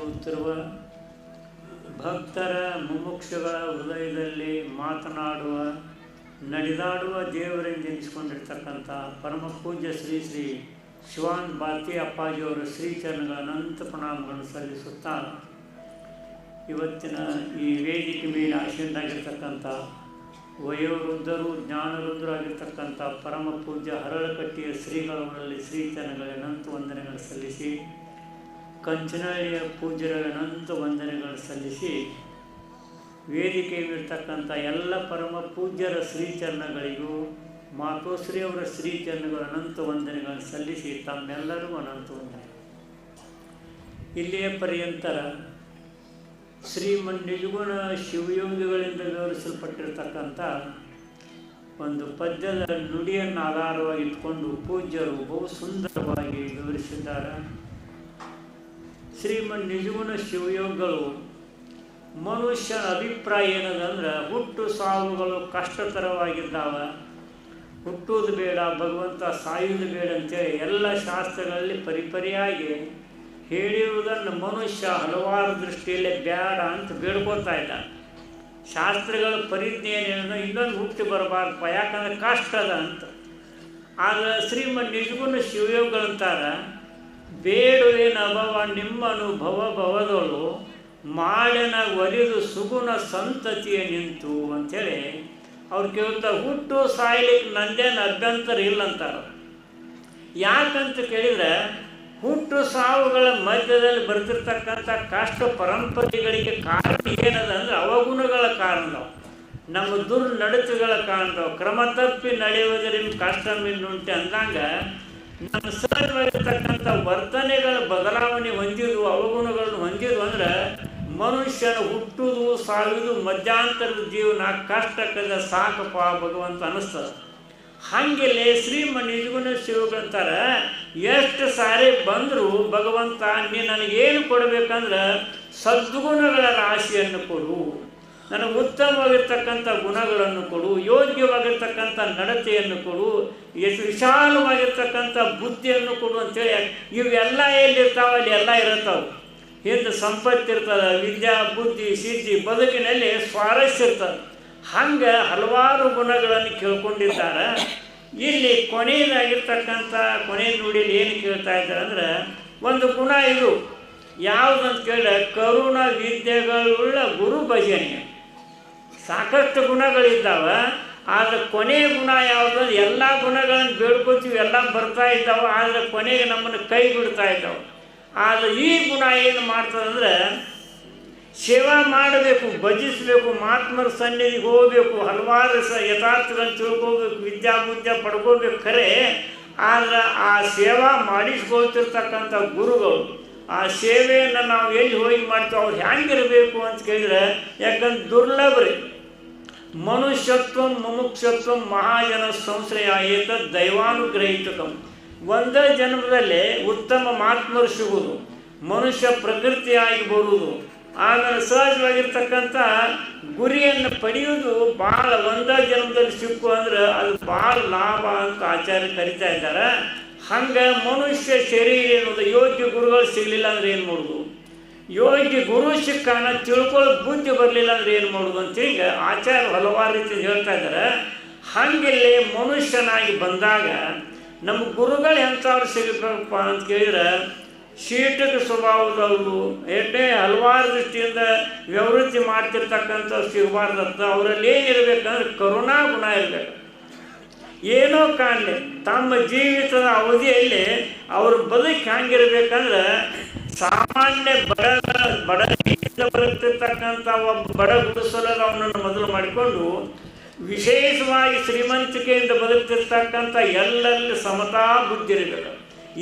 ತೊಡಗಿಸಿಕೊಳ್ಳುತ್ತಿರುವ ಭಕ್ತರ ಮುಮುಕ್ಷಗಳ ಹೃದಯದಲ್ಲಿ ಮಾತನಾಡುವ, ನಡೆದಾಡುವ ದೇವರೆಂದೆನಿಸಿಕೊಂಡಿರ್ತಕ್ಕಂಥ ಪರಮ ಪೂಜ್ಯ ಶ್ರೀ ಶ್ರೀ ಶಿವಾನ್ ಭಾರತಿ ಅಪ್ಪಾಜಿಯವರ ಶ್ರೀಚರಣಗಳ ಅನಂತ ಪ್ರಣಾಮಗಳನ್ನು ಸಲ್ಲಿಸುತ್ತಾ ಇವತ್ತಿನ ಈ ವೇದಿಕೆ ಮೇಲೆ ಆಶೀನಾಗಿರ್ತಕ್ಕಂಥ ವಯೋವೃದ್ಧರು ಜ್ಞಾನವೃದ್ಧರಾಗಿರ್ತಕ್ಕಂಥ ಪರಮ ಪೂಜ್ಯ ಹರಳಕಟ್ಟಿಯ ಶ್ರೀಗಳವರಲ್ಲಿ ಶ್ರೀಚರಣಗಳ ಅನಂತ ವಂದನೆಗಳನ್ನು ಸಲ್ಲಿಸಿ ಕಂಚನಹಳ್ಳಿಯ ಪೂಜ್ಯರಿಗೆ ಅನಂತ ವಂದನೆಗಳು ಸಲ್ಲಿಸಿ ವೇದಿಕೆಯಲ್ಲಿರ್ತಕ್ಕಂಥ ಎಲ್ಲ ಪರಮ ಪೂಜ್ಯರ ಶ್ರೀಚರಣಗಳಿಗೂ ಮಾತೋಶ್ರೀ ಅವರ ಶ್ರೀಚರಣಗಳ ಅನಂತ ವಂದನೆಗಳನ್ನು ಸಲ್ಲಿಸಿ ತಮ್ಮೆಲ್ಲರೂ ಅನಂತ ವಂದನೆ. ಇಲ್ಲಿಯ ಪರ್ಯಂತರ ನಿಜಗುಣ ಶಿವಯೋಗಿಗಳಿಂದ ವಿವರಿಸಲ್ಪಟ್ಟಿರ್ತಕ್ಕಂಥ ಒಂದು ಪದ್ಯದ ನುಡಿಯನ್ನು ಆಧಾರವಾಗಿ ಇಟ್ಕೊಂಡು ಪೂಜ್ಯರು ಬಹು ಸುಂದರವಾಗಿ ವಿವರಿಸಿದ್ದಾರೆ. ಶ್ರೀಮನ್ ನಿಜಗುಣ ಶಿವಯೋಗಗಳು ಮನುಷ್ಯನ ಅಭಿಪ್ರಾಯ ಏನದಂದ್ರೆ ಹುಟ್ಟು ಸಾವುಗಳು ಕಷ್ಟಕರವಾಗಿದ್ದಾವೆ ಹುಟ್ಟುವುದು ಬೇಡ, ಭಗವಂತ ಸಾಯುವುದು ಬೇಡ ಅಂತೇಳಿ ಎಲ್ಲ ಶಾಸ್ತ್ರಗಳಲ್ಲಿ ಪರಿಪರಿಯಾಗಿ ಹೇಳಿರುವುದನ್ನು ಮನುಷ್ಯ ಹಲವಾರು ದೃಷ್ಟಿಯಲ್ಲಿ ಬೇಡ ಅಂತ ಬೇಡ್ಕೊತಾ ಇದ್ದ ಶಾಸ್ತ್ರಗಳ ಪರಿಜ್ಞೆ ಇನ್ನೊಂದು ಹುಟ್ಟಿ ಬರಬಾರ್ದಪ್ಪ, ಯಾಕಂದ್ರೆ ಕಷ್ಟ ಅದ ಅಂತ. ಆದರೆ ಶ್ರೀಮನ್ ನಿಜಗುಣ ಶಿವಯೋಗಗಳಂತಾರ ಬೇಡುವೇನ ಅಭವ ನಿಮ್ಮನು ಭವ ಭವದಳು ಮಾಡಿನ ಒಲಿದು ಸುಗುಣ ಸಂತತಿಯ ನಿಂತು ಅಂಥೇಳಿ ಅವ್ರು ಕೇಳ್ತಾ, ಹುಟ್ಟು ಸಾಯ್ಲಿಕ್ಕೆ ನಂದೇನು ಅಭ್ಯಂತರ ಇಲ್ಲ ಅಂತಾರೆ ಯಾಕಂತ ಕೇಳಿದ್ರೆ, ಹುಟ್ಟು ಸಾವುಗಳ ಮಧ್ಯದಲ್ಲಿ ಬರ್ತಿರ್ತಕ್ಕಂಥ ಕಷ್ಟ ಪರಂಪರೆಗಳಿಗೆ ಕಾರಣ ಏನದ ಅಂದ್ರೆ ಅವಗುಣಗಳ ಕಾರಣ ನಮ್ಮ ದುರ್ನಡತೆಗಳ ಕಾರಣ ಕ್ರಮ ತಪ್ಪಿ ನಡೆಯುವುದರಿಂದ ಕಷ್ಟ ಮಿನ್ನುಂಟೆ ಅಂದಂಗ ನಮ್ಮ ಸಹಜವಾಗಿರ್ತಕ್ಕಂಥ ವರ್ತನೆಗಳ ಬದಲಾವಣೆ ಹೊಂದಿದ್ದು ಅವಗುಣಗಳನ್ನು ಹೊಂದಿದ್ವು ಅಂದ್ರೆ ಮನುಷ್ಯನ ಹುಟ್ಟುದು ಸಾವಿದು ಮಧ್ಯಾಂತರದ ಜೀವನ ಕಷ್ಟಕ್ಕದ ಸಾಕಪ್ಪ ಭಗವಂತ ಅನ್ನಿಸ್ತದೆ. ಹಾಗೆಲ್ಲೇ ಶ್ರೀಮ ನಿಜಗುಣ ಶಿವಗಂತಾರ ಎಷ್ಟು ಸಾರಿ ಬಂದರೂ ಭಗವಂತ ನೀ ನನಗೇನು ಕೊಡಬೇಕಂದ್ರೆ ಸದ್ಗುಣಗಳ ರಾಶಿಯನ್ನು ಕೊಡು. ನನಗೆ ಉತ್ತಮವಾಗಿರ್ತಕ್ಕಂಥ ಗುಣಗಳನ್ನು ಕೊಡು, ಯೋಗ್ಯವಾಗಿರ್ತಕ್ಕಂಥ ನಡತೆಯನ್ನು ಕೊಡು ಎಷ್ಟು ವಿಶಾಲವಾಗಿರ್ತಕ್ಕಂಥ ಬುದ್ಧಿಯನ್ನು ಕೊಡು ಅಂತೇಳಿ ಇವೆಲ್ಲ ಎಲ್ಲಿರ್ತಾವೆ ಅಲ್ಲಿ ಎಲ್ಲ ಇರುತ್ತವೆ. ಹಿಂದೆ ಸಂಪತ್ತು ಇರ್ತದೆ, ವಿದ್ಯಾ, ಬುದ್ಧಿ, ಸಿದ್ಧಿ ಬದುಕಿನಲ್ಲಿ ಸ್ವಾರಸ್ಯ ಇರ್ತದೆ. ಹಂಗೆ ಹಲವಾರು ಗುಣಗಳನ್ನು ಕೇಳ್ಕೊಂಡಿದ್ದಾರೆ. ಇಲ್ಲಿ ಕೊನೆಯದಾಗಿರ್ತಕ್ಕಂಥ, ಕೊನೆ ನುಡಿಯಲ್ಲಿ ಏನು ಕೇಳ್ತಾ ಇದ್ದಾರೆ ಅಂದ್ರೆ, ಒಂದು ಗುಣ ಇದು. ಯಾವುದಂತ ಕೇಳಿದ್ರೆ, ಕರುಣ ವಿದ್ಯೆಗಳುಳ್ಳ ಗುರು ಭಜನೆ ಸಾಕಷ್ಟು ಗುಣಗಳಿದ್ದಾವೆ, ಆದರೆ ಕೊನೆಯ ಗುಣ ಯಾವುದು ಎಲ್ಲ ಗುಣಗಳನ್ನು ಬೇಡ್ಕೊತೀವಿ, ಎಲ್ಲ ಬರ್ತಾ ಇದ್ದಾವೆ, ಆದರೆ ಕೊನೆಗೆ ನಮ್ಮನ್ನು ಕೈ ಬಿಡ್ತಾ ಇದ್ದಾವೆ. ಆದರೆ ಈ ಗುಣ ಏನು ಮಾಡ್ತದಂದ್ರೆ ಸೇವಾ ಮಾಡಬೇಕು, ಭಜಿಸಬೇಕು ಮಹಾತ್ಮರ ಸನ್ನಿಧಿಗೆ ಹೋಗಬೇಕು, ಹಲವಾರು ಸ ಯಥಾರ್ಥಗಳನ್ನು ತಿಳ್ಕೋಬೇಕು ವಿದ್ಯಾಬುದ್ಧ ಪಡ್ಕೋಬೇಕು ಖರೆ ಆದರೆ ಆ ಸೇವಾ ಮಾಡಿಸ್ಕೊಳ್ತಿರ್ತಕ್ಕಂಥ ಗುರುಗಳು, ಆ ಸೇವೆಯನ್ನು ನಾವು ಎಲ್ಲಿ ಹೋಗಿ ಮಾಡ್ತೀವಿ ಅವ್ರು ಹೆಂಗಿರಬೇಕು ಅಂತ ಕೇಳಿದ್ರೆ, ಯಾಕಂದ್ರೆ ದುರ್ಲಭರಿ ಮನುಷ್ಯತ್ವ ಮುಮುಕ್ಷತ್ವ ಮಹಾಜನ ಸಂಶ್ರಯ ಏತ ದೈವಾನುಗ್ರಹಿತಕಂ. ಒಂದೇ ಜನ್ಮದಲ್ಲೇ ಉತ್ತಮ ಮಹಾತ್ಮರು ಸಿಗುವುದು ಮನುಷ್ಯ ಪ್ರಕೃತಿಯಾಗಿ ಬರುವುದು ಆಮೇಲೆ ಸಹಜವಾಗಿರ್ತಕ್ಕಂಥ ಗುರಿಯನ್ನು ಪಡೆಯುವುದು ಭಾಳ ಒಂದೇ ಜನ್ಮದಲ್ಲಿ ಸಿಕ್ಕು ಅಂದ್ರೆ ಅದು ಭಾಳ ಲಾಭ ಅಂತ ಆಚಾರ್ಯ ಕರಿತಾ ಇದ್ದಾರೆ. ಹಂಗೆ ಮನುಷ್ಯ ಶರೀರ ಎನ್ನುವುದು ಯೋಗ್ಯ ಗುರುಗಳು ಸಿಗಲಿಲ್ಲ ಅಂದ್ರೆ ಏನು ಮಾಡೋದು? ಯೋಗ್ಯ ಗುರು ಸಿಕ್ಕಾನ ತಿಳ್ಕೊಳ್ಳೋ ಬುದ್ಧಿ ಬರಲಿಲ್ಲ ಅಂದ್ರೆ ಏನು ಮಾಡೋದು ಅಂತ ಹಿಂಗೆ ಆಚಾರ್ಯ ಹಲವಾರು ರೀತಿ ಹೇಳ್ತಾ ಇದ್ದಾರೆ. ಹಂಗಿಲ್ಲಿ ಮನುಷ್ಯನಾಗಿ ಬಂದಾಗ ನಮ್ಮ ಗುರುಗಳು ಎಂಥವ್ರು ಸಿಗಬೇಕಪ್ಪ ಅಂತ ಕೇಳಿದ್ರೆ ಶೀಟಕ ಸ್ವಭಾವದವರು ಎಷ್ಟೇ ಹಲವಾರು ದೃಷ್ಟಿಯಿಂದ ವ್ಯವೃತ್ತಿ ಮಾಡ್ತಿರ್ತಕ್ಕಂಥ ಸಿಗಬಾರ್ದತ್ತ ಅವರಲ್ಲಿ ಏನಿರಬೇಕಂದ್ರೆ ಕರುಣಾ ಗುಣ ಇರಬೇಕು. ಏನೋ ಕಾಣಲಿ, ತಮ್ಮ ಜೀವಿತದ ಅವಧಿಯಲ್ಲಿ ಅವ್ರ ಬದುಕು ಹೆಂಗಿರ್ಬೇಕಂದ್ರೆ ಸಾಮಾನ್ಯ ಬಡ ಬಡ ಬರುತ್ತಿರ್ತಕ್ಕಂಥ ಒಬ್ಬ ಬಡ ಗುಡಿಸಲಲ್ಲಿ ಅವನನ್ನು ಮೊದಲು ಮಾಡಿಕೊಂಡು ವಿಶೇಷವಾಗಿ ಶ್ರೀಮಂತಿಕೆಯಿಂದ ಬದುಕ್ತಿರ್ತಕ್ಕಂಥ ಎಲ್ಲರಲ್ಲಿ ಸಮತಾ ಬುದ್ಧಿ ಇರಬೇಕು,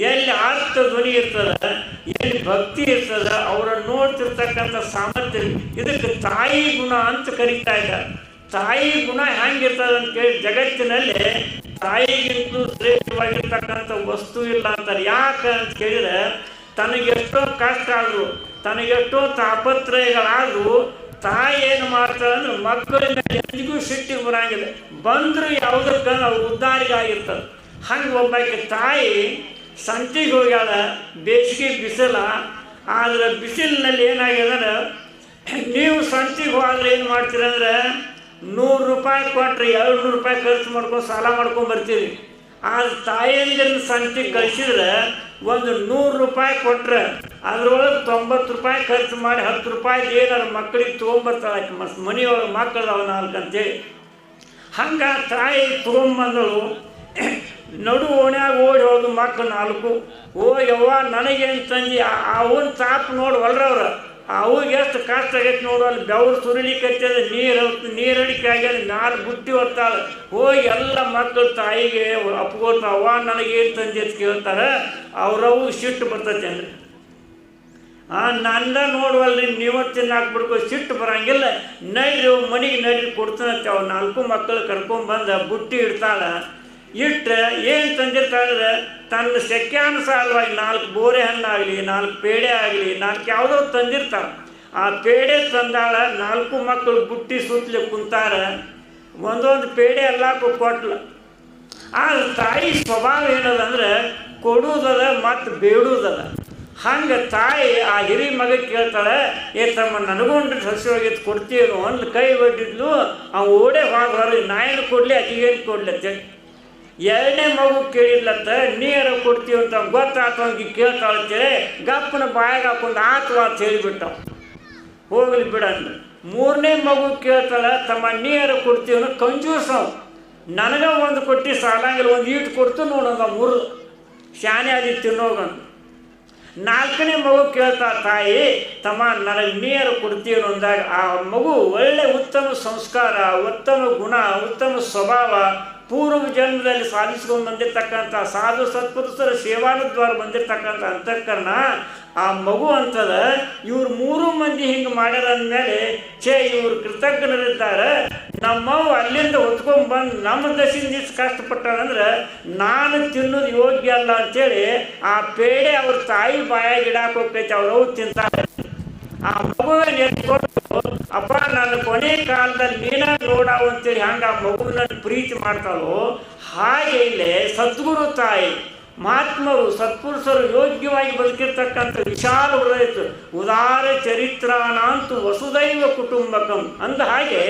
ಎಲ್ಲಿ ಆರ್ಥ ಧ್ವನಿ ಇರ್ತದ, ಎಲ್ಲಿ ಭಕ್ತಿ ಇರ್ತದ, ಅವರನ್ನು ನೋಡ್ತಿರ್ತಕ್ಕಂಥ ಸಾಮರ್ಥ್ಯ ಇದಕ್ಕೆ ತಾಯಿ ಗುಣ ಅಂತ ಕರೀತಾ ಇದ್ದಾರೆ. ತಾಯಿ ಗುಣ ಹ್ಯಾಂಗಿರ್ತದ ಅಂತ ಕೇಳಿ ಜಗತ್ತಿನಲ್ಲಿ ತಾಯಿಗಿಂತಲೂ ಶ್ರೇಷ್ಠವಾಗಿರ್ತಕ್ಕಂಥ ವಸ್ತು ಇಲ್ಲ ಅಂತಾರೆ. ಯಾಕೆ ಅಂತ ಕೇಳಿದ್ರೆ ತನಗೆಷ್ಟೋ ಕಷ್ಟ ಆದ್ರು, ತನಗೆಷ್ಟೋ ತಾಪತ್ರಯಗಳಾದರೂ, ತಾಯಿ ಏನು ಮಾಡ್ತಾಳಂದ್ರೆ ಮಕ್ಕಳಿಂದ ಎಂದಿಗೂ ಸಿಟ್ಟಿಗೆ ಬರಂಗಿಲ್ಲ ಬಂದರೂ ಯಾವುದಕ್ಕೆ ಅವ್ರು ಉದ್ಧಾರಿಗೆ ಆಗಿರ್ತದೆ ಹಂಗೆ ಒಬ್ಬಾಕೆ ತಾಯಿ ಸಂತೆಗೆ ಹೋಗ್ಯಾಳ, ಬೇಸಿಗೆ ಬಿಸಿಲ, ಆದರೆ ಬಿಸಿಲಿನಲ್ಲಿ ಏನಾಗಿದೆ ನೀವು ಸಂತೆಗೆ ಹೋದ್ರೆ ಏನು ಮಾಡ್ತೀರಂದ್ರೆ ನೂರು ರೂಪಾಯಿ ಕೊಟ್ಟರೆ ಎರಡು ನೂರು ರೂಪಾಯಿ ಖರ್ಚು ಮಾಡ್ಕೊಂಡು ಸಾಲ ಮಾಡ್ಕೊಂಡು ಬರ್ತೀರಿ. ಆದ್ರೆ ತಾಯಿಯಂದಿನ ಸಂತಿಗೆ ಕಳಿಸಿದ್ರೆ ಒಂದು ನೂರು ರೂಪಾಯಿ ಕೊಟ್ರೆ ಅದ್ರೊಳಗೆ ತೊಂಬತ್ತು ರೂಪಾಯಿ ಖರ್ಚು ಮಾಡಿ ಹತ್ತು ರೂಪಾಯಿ ಏನಾರು ಮಕ್ಕಳಿಗೆ ತೊಗೊಂಬರ್ತಾಳೆ ಮಸ್, ಮನೆಯೊಳಗೆ ಮಕ್ಕಳು ಅವ ನಾಲ್ಕು ಅಂತೇಳಿ. ಹಂಗೆ ತಾಯಿ ತೊಗೊಂಬಂದಳು. ನಡು ಓಣ್ಯಾಗ ಓಡಿ ಹೋದು ಮಕ್ಕಳು ನಾಲ್ಕು. ಓ ಯವ್ವ, ನನಗೇನು ತಂದಿ? ಅವನ ತಾಪ್ ನೋಡಿ ಹೊಲ್ರವ್ರ ಅವಾಗ ಎಷ್ಟು ಕಷ್ಟ ಆಗೈತೆ ನೋಡು, ಅಲ್ಲಿ ಬೆವರು ಸುರಿಲಿಕ್ಕೆ ನೀರು ನೀರಡಿಕೆ ಆಗ್ಯದ ನಾಲ್ ಬುಟ್ಟಿ ಹೊತ್ತಾಳೆ. ಹೋಗಿ ಎಲ್ಲ ಮಕ್ಕಳು ತಾಯಿಗೆ ಅಪ್ಕೋತಾವ ನನಗೇನು ಏನು ಅಂತ ಕೇಳ್ತಾರೆ ಅವ್ರವು ಸಿಟ್ಟು ಬರ್ತೈತೆ ಅಂದ್ರೆ ಆ ನಂದ ನೋಡುವಲ್ರಿ, ನೀವು ತಿನ್ನಾಕ್ಬಿಡ್ಕೋ ಸಿಟ್ಟು ಬರಂಗಿಲ್ಲ. ನೈರು ಮನೆಗೆ ನೈರು ಕೊಡ್ತಾನಂತೆ, ಅವ್ರು ನಾಲ್ಕು ಮಕ್ಕಳು ಕರ್ಕೊಂಬಂದು ಬುಟ್ಟಿ ಇಡ್ತಾಳ ಇಟ್ಟು ಏನು ತಂದಿರ್ತಾಳೆ ತನ್ನ ಶಕ್ಯಾನುಸಾರವಾಗಿ ನಾಲ್ಕು ಬೋರೆ ಹಣ್ಣಾಗಲಿ, ನಾಲ್ಕು ಪೇಡೆ ಆಗಲಿ, ನಾಲ್ಕು ಯಾವುದೋ ತಂದಿರ್ತಾರೆ. ಆ ಪೇಡೆ ತಂದಾಳ ನಾಲ್ಕು ಮಕ್ಕಳು ಬುಟ್ಟಿ ಸುತ್ತಲಿ ಕುಂತಾರ. ಒಂದೊಂದು ಪೇಡೆ ಎಲ್ಲಕ್ಕೂ ಕೊಟ್ಲ. ಆ ತಾಯಿ ಸ್ವಭಾವ ಏನದಂದ್ರೆ ಕೊಡುವುದದ ಮತ್ತು ಬೇಡುವುದದ ಹಂಗೆ ತಾಯಿ ಆ ಹಿರಿ ಮಗ ಕೇಳ್ತಾಳೆ, ಏ ತಮ್ಮ ನನಗೊಂಡು ಹಸಿವಾಗಿತ್ತು ಕೊಡ್ತೀನೋ ಒಂದು ಕೈ ಒಡ್ಡಿದ್ಲು. ಆ ಓಡೆ ಹೊರಗೆ ನಾ ಏನು ಕೊಡಲಿ ಅದಿಗೇನು ಕೊಡ್ಲಿ? ಅಂತೇಳಿ ಎರಡನೇ ಮಗು ಕೇಳಿಲ್ಲತ್ತ ನೀರು ಕೊಡ್ತೀವಿ ಅಂತ ಗೊತ್ತಾತು ಹಂಗೆ ಕೇಳ್ತಾಳಂತೇಳಿ ಗಪ್ಪನ ಬಾಯಿಗೆ ಹಾಕೊಂಡು ಆತು ಅಂತ ಹೇಳಿಬಿಟ್ಟ. ಹೋಗಲಿ ಬಿಡಂದು ಮೂರನೇ ಮಗು ಕೇಳ್ತಾಳೆ, ತಮ್ಮ ನೀರು ಕೊಡ್ತೀವಿ ಕಂಜೂಸ್ ಅವ. ನನಗೆ ಒಂದು ಕೊಟ್ಟು, ಸಾಲಂಗಿಲ್ಲ, ಒಂದು ಈಟು ಕೊಡ್ತು ನೋಡೋದು ಮೂರು. ಶಾನೆ ಆದಿ ತಿನ್ನೋಗಂದು ನಾಲ್ಕನೇ ಮಗು ಕೇಳ್ತಾ ತಾಯಿ, ತಮ್ಮ ನನಗೆ ನೀರು ಕೊಡ್ತೀವಿ ಅಂದಾಗ ಆ ಮಗು ಒಳ್ಳೆ ಉತ್ತಮ ಸಂಸ್ಕಾರ, ಉತ್ತಮ ಗುಣ, ಉತ್ತಮ ಸ್ವಭಾವ ಪೂರ್ವ ಜನ್ಮದಲ್ಲಿ ಸಾಧಿಸ್ಕೊಂಡು ಬಂದಿರತಕ್ಕಂಥ ಸಾಧು ಸತ್ಪುರುಷರ ಸೇವಾನುದ್ವಾರ ಬಂದಿರತಕ್ಕಂಥ ಅಂತಃಕರಣ, ಆ ಮಗು ಅಂತದ, ಇವ್ರು ಮೂರು ಮಂದಿ ಹಿಂಗೆ ಮಾಡ್ಯಾರ ಅಂದಮೇಲೆ ಛೇ, ಇವ್ರು ಕೃತಜ್ಞರಿದ್ದಾರೆ. ನಮ್ಮವು ಅಲ್ಲಿಂದ ಹೊತ್ಕೊಂಡ್ ಬಂದು ನಮ್ಮ ದಶಿಂದ ಇಷ್ಟು ನಾನು ತಿನ್ನೋದು ಯೋಗ್ಯ ಅಲ್ಲ ಅಂತೇಳಿ ಆ ಪೇಡೆ ಅವ್ರ ತಾಯಿ ಬಾಯಾಗಿ ಇಡಾಕ್ ಅವ್ರು ಅವ್ರವು ತಿಂತಾರೆ ಆ ಮಗುವಿನ ಎತ್ಕೊಂಡು ಅಪ್ಪ, ನನ್ನ ಕೊನೆ ಕಾಲದಲ್ಲಿ ನೀನ ನೋಡ ಅಂತೇಳಿ ಹಂಗ ಆ ಮಗುವಿನ ಪ್ರೀತಿ ಮಾಡ್ತಾಳೋ, ಹಾಗೆ ಇಲ್ಲೇ ಸದ್ಗುರು ತಾಯಿ ಮಹಾತ್ಮರು, ಸತ್ಪುರುಷರು ಯೋಗ್ಯವಾಗಿ ಬದುಕಿರ್ತಕ್ಕಂಥ ವಿಶಾಲ ಹೃದಯ ಉದಾರ ಚರಿತ್ರಾನಾಂತು ವಸುದೈವ ಕುಟುಂಬಕಂ. ಅಂದ ಹಾಗೆ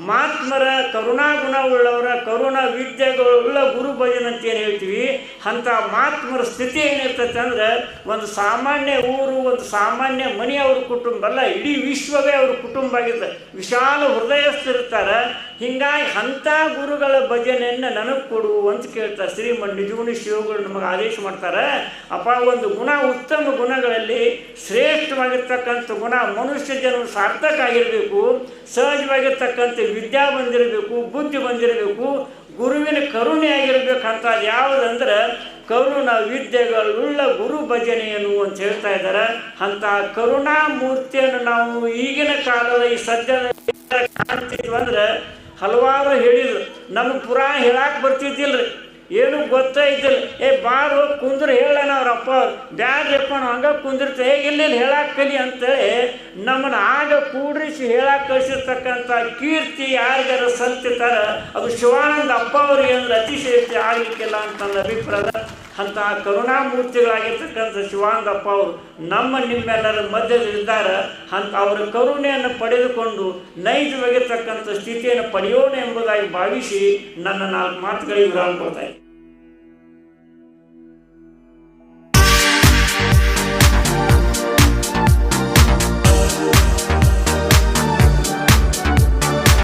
ಮಹಾತ್ಮರ ಕರುಣಾಗುಣ ಉಳ್ಳವರ ಕರುಣ ವಿದ್ಯೆಗಳುಳ್ಳ ಗುರು ಭಜನ ಅಂತ ಏನು ಹೇಳ್ತೀವಿ. ಅಂಥ ಮಹಾತ್ಮರ ಸ್ಥಿತಿ ಏನಿರ್ತೈತೆ ಅಂದ್ರೆ ಒಂದು ಸಾಮಾನ್ಯ ಊರು, ಒಂದು ಸಾಮಾನ್ಯ ಮನೆಯವ್ರ ಕುಟುಂಬ ಅಲ್ಲ, ಇಡೀ ವಿಶ್ವವೇ ಅವ್ರ ಕುಟುಂಬ ಆಗಿದೆ ವಿಶಾಲ ಹೃದಯಸ್ಥರಿರ್ತಾರೆ. ಹಿಂಗಾಗಿ ಅಂಥ ಗುರುಗಳ ಭಜನೆಯನ್ನು ನನಗೆ ಕೊಡು ಅಂತ ಕೇಳ್ತಾರೆ. ಶ್ರೀಮನ್ ನಿಜಗುಣಿ ಶಿವಗಳು ನಮಗೆ ಆದೇಶ ಮಾಡ್ತಾರೆ, ಅಪ್ಪ, ಒಂದು ಗುಣ, ಉತ್ತಮ ಗುಣಗಳಲ್ಲಿ ಶ್ರೇಷ್ಠವಾಗಿರ್ತಕ್ಕಂಥ ಗುಣ ಮನುಷ್ಯ ಜನರು ಸಾರ್ಥಕ ಆಗಿರಬೇಕು, ಸಹಜವಾಗಿರ್ತಕ್ಕಂಥ ವಿದ್ಯಾ ಬಂದಿರಬೇಕು, ಬುದ್ಧಿ ಬಂದಿರಬೇಕು, ಗುರುವಿನ ಕರುಣೆ ಆಗಿರಬೇಕಂತ ಯಾವುದಂದ್ರೆ ಕರುಣ ವಿದ್ಯೆಗಳುಳ್ಳ ಗುರು ಭಜನೆಯನ್ನು ಅಂತ ಹೇಳ್ತಾ ಇದ್ದಾರೆ. ಅಂತ ಕರುಣಾ ಮೂರ್ತಿಯನ್ನು ನಾವು ಈಗಿನ ಕಾಲದ ಈ ಸದ್ಯದ ಅಂದ್ರೆ ಹಲವಾರು ಹೇಳಿದ್ರು. ನಮ್ಗೆ ಪುರಾಣ ಹೇಳಕ್ಕೆ ಬರ್ತಿದ್ದಿಲ್ರಿ. ಏನು ಗೊತ್ತೈತಿಲ್ಲ ಏ, ಬಾರು ಕುಂದ್ರ ಹೇಳಣ ಅವ್ರಪ್ಪ ಬ್ಯಾಡ್ರಿಪ್ಪ ನಾವು ಹಂಗೆ ಕುಂದಿರ್ತೆ ಇಲ್ಲಿ ಹೇಳಕ್ಕೆ ಕಲಿ ಅಂತೇಳಿ ನಮ್ಮನ್ನು ಆಗ ಕೂಡಿಸಿ ಹೇಳಕ್ಕೆ ಕಳಿಸಿರ್ತಕ್ಕಂಥ ಕೀರ್ತಿ ಯಾರಿಗಾರ ಸಲ್ತಿರ್ತಾರ ಅದು ಶಿವಾನಂದ ಅಪ್ಪ ಅವ್ರಿಗೆ ಅಂದ್ರೆ ಅತಿಶಯತೆ ಆಗಲಿಕ್ಕಿಲ್ಲ ಅಂತ ಅಭಿಪ್ರಾಯ. ಅಂತ ಕರುಣಾಮೂರ್ತಿಗಳಾಗಿರ್ತಕ್ಕಂಥ ಶಿವಾನಂದಪ್ಪ ಅವರು ನಮ್ಮ ನಿಮ್ಮೆಲ್ಲರ ಮಧ್ಯದಲ್ಲಿದ್ದಾರೆ. ಅಂತ ಅವರ ಕರುಣೆಯನ್ನು ಪಡೆದುಕೊಂಡು ನೈಜವಾಗಿರ್ತಕ್ಕಂಥ ಸ್ಥಿತಿಯನ್ನು ಪಡೆಯೋಣ ಎಂಬುದಾಗಿ ಭಾವಿಸಿ ನನ್ನ ನಾಲ್ಕು ಮಾತುಗಳಿಗೆ ವಿರಾಮ